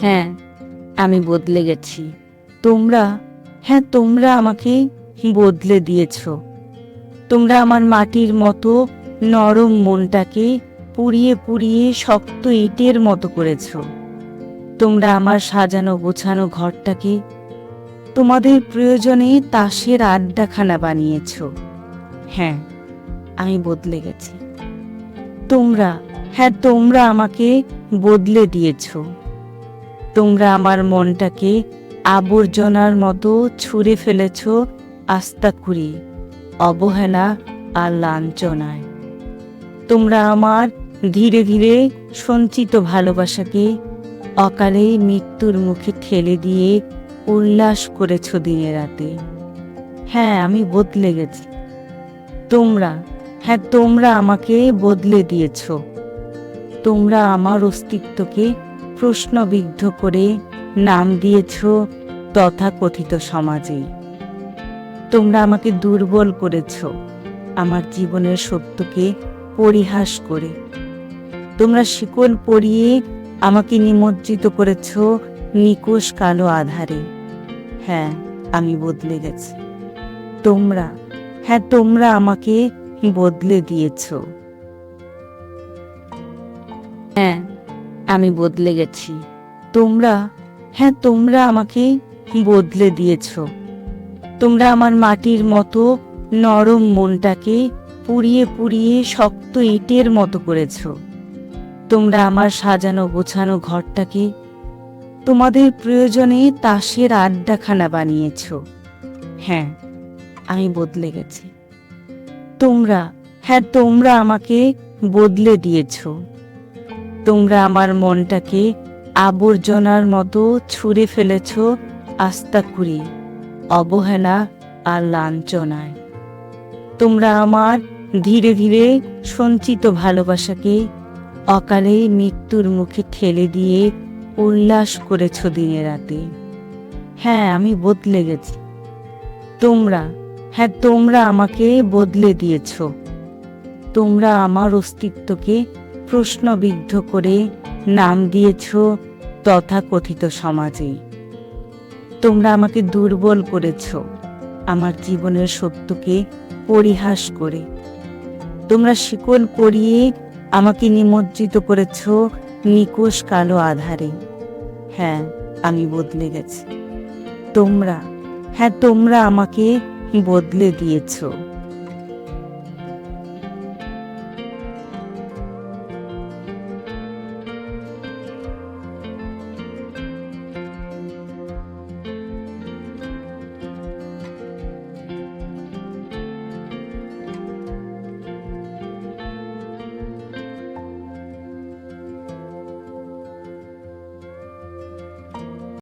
হ্যাঁ আমি বদলে গেছি। তোমরা হ্যাঁ তোমরা আমাকে বদলে দিয়েছ। তোমরা আমার মাটির মতো নরম মনটাকে পুড়িয়ে পুড়িয়ে শক্ত ইটের মতো করেছ। তোমরা আমার সাজানো গোছানো ঘরটাকে তোমাদের প্রয়োজনে তাসের আড্ডাখানা বানিয়েছ। হ্যাঁ আমি বদলে গেছি। তোমরা হ্যাঁ তোমরা আমাকে বদলে দিয়েছ। তোমরা আমার মনটাকে আবর্জনার মতো ছুঁড়ে ফেলেছ আস্তা কুড়ি অবহেলা আর লাঞ্ছনায়। তোমরা আমার ধীরে ধীরে সঞ্চিত ভালোবাসাকে অকালে মৃত্যুর মুখে ঠেলে দিয়ে উল্লাস করেছ দিনে রাতে। হ্যাঁ আমি বদলে গেছি। তোমরা হ্যাঁ তোমরা আমাকে বদলে দিয়েছ। তোমরা আমার অস্তিত্বকে প্রশ্নবিদ্ধ করে নাম দিয়েছ তথাকথিত সমাজে। তোমরা আমাকে দুর্বল করেছ, আমার জীবনের সত্যকে পরিহাস করে। তোমরা শিকল পরিয়ে আমাকে নিমজ্জিত করেছ নিকোষ কালো আধারে। হ্যাঁ আমি বদলে গেছি। তোমরা হ্যাঁ তোমরা আমাকে বদলে দিয়েছ। হ্যাঁ আমি বদলে গেছি। তোমরা হ্যাঁ তোমরা আমাকে বদলে দিয়েছ। তোমরা আমার মাটির মতো নরম মনটাকে পুড়িয়ে পুড়িয়ে শক্ত ইটের মতো করেছ। তোমরা আমার সাজানো গোছানো ঘরটাকে তোমাদের প্রয়োজনে তাসের আড্ডাখানা বানিয়েছ। হ্যাঁ আমি বদলে গেছি। তোমরা হ্যাঁ তোমরা আমাকে বদলে দিয়েছ। তোমরা আমার মনটাকে আবর্জনার মতো ছুঁড়ে ফেলেছ আস্তা কুড়ি অবহেলা আর লাঞ্ছনায়। তোমরা আমার ধীরে ধীরে সঞ্চিত ভালোবাসাকে অকালে মৃত্যুর মুখে ঠেলে দিয়ে উল্লাস করেছ দিনে রাতে। হ্যাঁ আমি বদলে গেছি। তোমরা হ্যাঁ তোমরা আমাকে বদলে দিয়েছ। তোমরা আমার অস্তিত্বকে প্রশ্নবিদ্ধ করে নাম দিয়েছ তথাকথিত সমাজে। তোমরা আমাকে দুর্বল করেছ। আমার জীবনের সত্যকে পরিহাস করে। তোমরা শিকল পরিয়ে আমাকে নিমজ্জিত করেছ নিকোষ কালো আধারে। হ্যাঁ আমি বদলে গেছি। তোমরা হ্যাঁ তোমরা আমাকে বদলে দিয়েছ।